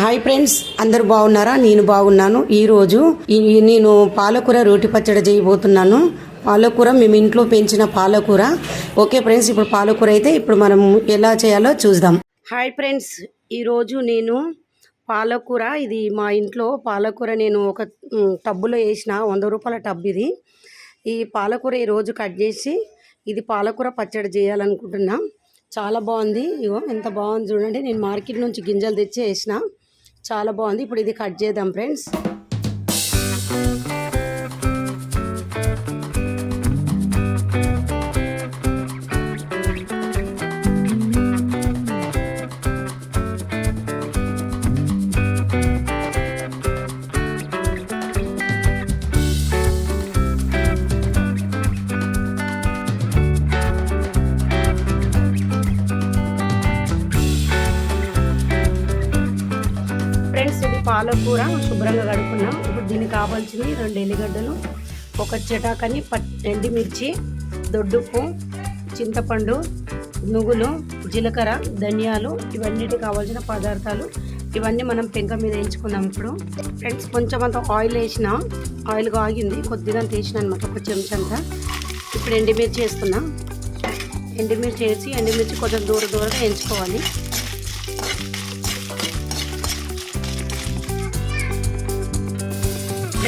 Hi friends అందరు బాగున్నారా? నేను బాగున్నాను. ఈరోజు ఈ నేను పాలకూర రోటి పచ్చడి చేయబోతున్నాను. పాలకూర మేము ఇంట్లో పెంచిన పాలకూర. ఓకే ఫ్రెండ్స్ ఇప్పుడు పాలకూర అయితే ఇప్పుడు మనం ఎలా చేయాలో చూద్దాం. హాయ్ ఫ్రెండ్స్ ఈరోజు నేను పాలకూర ఇది మా ఇంట్లో పాలకూర నేను ఒక టబ్బులో వేసిన వంద రూపాయల టబ్ ఇది. ఈ పాలకూర ఈరోజు కట్ చేసి ఇది పాలకూర పచ్చడి చేయాలనుకుంటున్నాం. చాలా బాగుంది. ఇగో ఎంత బాగుంది చూడండి. నేను మార్కెట్ నుంచి గింజలు తెచ్చి వేసిన. చాలా బాగుంది. ఇప్పుడు ఇది కట్ చేద్దాం ఫ్రెండ్స్. పాలకూర శుభ్రంగా కడుక్కున్నాం. ఇప్పుడు దీనికి కావాల్సింది రెండు ఎల్లిగడ్డలు ఒక చెటాకని ఎండిమిర్చి దొడ్డుప్పు చింతపండు నువ్వులు జీలకర్ర ధనియాలు ఇవన్నిటి కావాల్సిన పదార్థాలు. ఇవన్నీ మనం పెంక మీద వేయించుకుందాం ఇప్పుడు. ఫ్రెండ్స్ కొంచెం అంత ఆయిల్ వేసిన ఆయిల్ ఆగింది కొద్దిగా తీసిన అనమాట ఒక చెంచంతా. ఇప్పుడు ఎండిమిర్చి వేస్తున్నా. ఎండిమిర్చి వేసి ఎండిమిర్చి కొంచెం దూర దూరంగా వేయించుకోవాలి.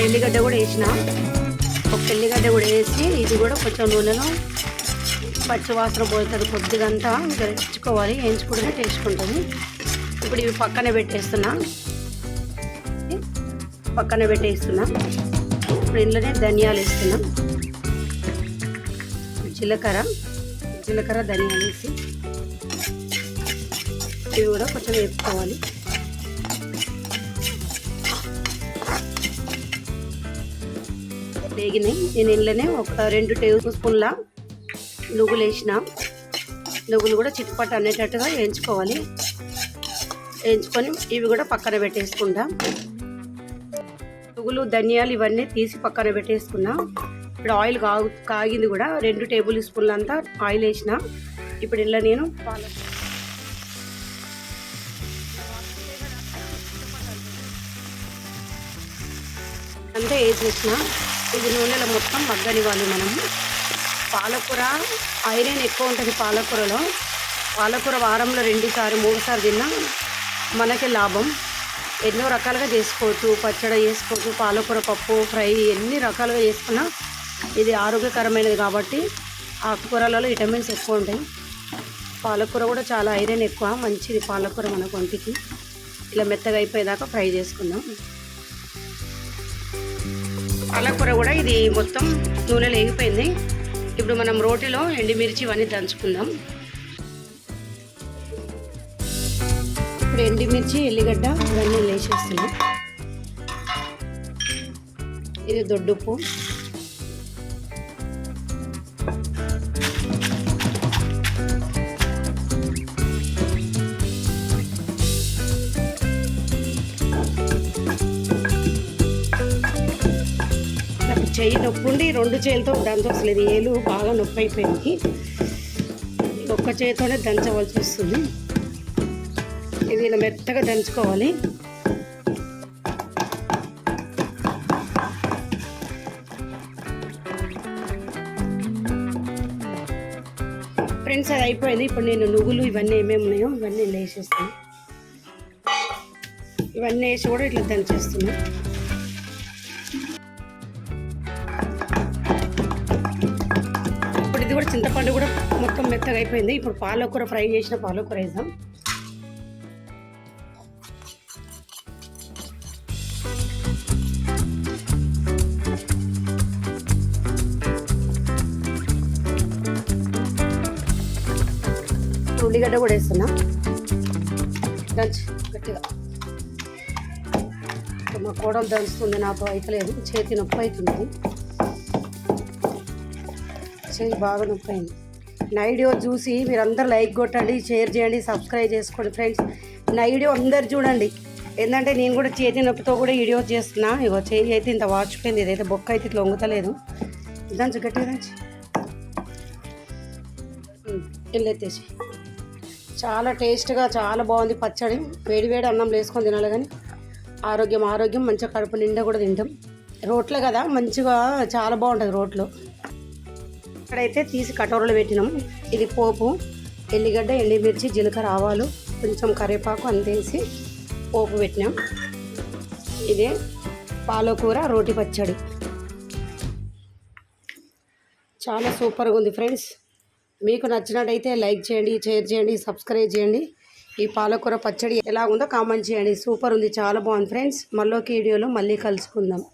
ఎల్లిగడ్డ కూడా వేసిన. ఒక ఎల్లిగడ్డ కూడా వేసి ఇది కూడా కొంచెం నూనెలో పచ్చివాసన పోతుంది కొద్దిగా అంతా వేయించుకుంటే టేస్ట్ ఉంటుంది. ఇప్పుడు ఇవి పక్కన పెట్టేస్తున్నా. పక్కన పెట్టేస్తున్నా. ఇప్పుడు ఇంట్లోనే ధనియాలు వేస్తున్నా. జీలకర్ర జీలకర్ర ధనియాలు వేసి ఇవి కూడా కొంచెం వేపుకోవాలి. వేగినాయి. నేను ఇంట్లోనే ఒక రెండు టేబుల్ స్పూన్ల నువ్వులు వేసిన. నువ్వులు కూడా చిట్టుపట్టు అనేటట్టుగా వేయించుకోవాలి. వేయించుకొని ఇవి కూడా పక్కన పెట్టేసుకుంటాం. నువ్వులు ధనియాలు ఇవన్నీ తీసి పక్కన పెట్టేసుకున్నాం. ఇప్పుడు ఆయిల్ కాగు కాగింది కూడా రెండు టేబుల్ స్పూన్ల అంతా ఆయిల్ వేసిన. ఇప్పుడు ఇలా నేను పాలు అంతా వేసేసిన. ఇది నూనెలో మొత్తం మగ్గనివ్వాలి మనము పాలకూర ఐరన్ ఎక్కువ ఉంటుంది పాలకూరలో. పాలకూర వారంలో రెండుసార్లు మూడుసార్లు తిన్నా మనకి లాభం. ఎన్నో రకాలుగా చేసుకోవచ్చు. పచ్చడి చేసుకోవచ్చు పాలకూర పప్పు ఫ్రై ఎన్ని రకాలుగా చేసుకున్నా ఇది ఆరోగ్యకరమైనది కాబట్టి ఆకుకూరలలో విటమిన్స్ ఎక్కువ ఉంటాయి. పాలకూర కూడా చాలా ఐరన్ ఎక్కువ. మంచిది పాలకూర మన ఒంటికి. ఇలా మెత్తగా అయిపోయేదాకా ఫ్రై చేసుకుందాం. పాలకూర కూడా ఇది మొత్తం నూనెలో లేగిపోయింది. ఇప్పుడు మనం రోటిలో ఎండిమిర్చి ఇవన్నీ దంచుకుందాం. ఇప్పుడు ఎండిమిర్చి ఎల్లిగడ్డ ఇవన్నీ లేచేస్తున్నాం ఇది దొడ్డుప్పు. చెయ్యి నొప్పి ఉండి రెండు చేతులతో దంచవలసలేదు ఏలు బాగా నొప్పి అయిపోయింది. ఒక్క చేతితోనే దంచవలసి వస్తుంది. ఇది ఇలా మెత్తగా దంచుకోవాలి. ఫ్రెండ్స్ అది అయిపోయింది. ఇప్పుడు నేను నువ్వులు ఇవన్నీ ఏమేమి ఉన్నాయో ఇవన్నీ వేసేస్తాను. ఇవన్నీ వేసి కూడా ఇట్లా దంచేస్తున్నాను ఇది కూడా చింతపండు కూడా మొత్తం మెత్తగా అయిపోయింది. ఇప్పుడు పాలకూర ఫ్రై చేసిన పాలకూర వేద్దాం. ఉల్లిగడ్డ కూడా వేస్తున్నా. దంచి గట్టిగా. మా కోడలు దంచుతుంది నాకు అయితలేదు. చేతి నొప్పి అవుతుంది. చేయి బాగా నొప్పి అయింది నా వీడియో చూసి మీరందరూ లైక్ కొట్టండి షేర్ చేయండి సబ్స్క్రైబ్ చేసుకోండి ఫ్రెండ్స్. నా వీడియో అందరు చూడండి. ఏంటంటే నేను కూడా చేతి నొప్పితో కూడా వీడియో చేస్తున్నా. ఇగో చేయి అయితే ఇంత వాచిపోయింది ఇదైతే బొక్క అయితే ఇట్లా వంగుతలేదు దాని గట్టిగా దంచి. చాలా టేస్ట్గా చాలా బాగుంది పచ్చడి. వేడి వేడి అన్నం వేసుకొని తినాలి కానీ ఆరోగ్యం ఆరోగ్యం మంచిగా కడుపు నిండా కూడా తింటాం. రోట్లో కదా మంచిగా చాలా బాగుంటుంది రోట్లో. ఇక్కడైతే తీసి కటోరలో పెట్టినాం ఇది పోపు ఎల్లిగడ్డ ఎండిమిర్చి జీలకర్ర ఆవాలు కొంచెం కరివేపాకు అందేసి పోపు పెట్టినాం. ఇదే పాలకూర రోటి పచ్చడి. చాలా సూపర్గా ఉంది ఫ్రెండ్స్. మీకు నచ్చినట్టయితే లైక్ చేయండి షేర్ చేయండి సబ్స్క్రైబ్ చేయండి. ఈ పాలకూర పచ్చడి ఎలా ఉందో కామెంట్ చేయండి. సూపర్ ఉంది చాలా బాగుంది ఫ్రెండ్స్. మళ్ళీ వీడియోలో మళ్ళీ కలుసుకుందాం.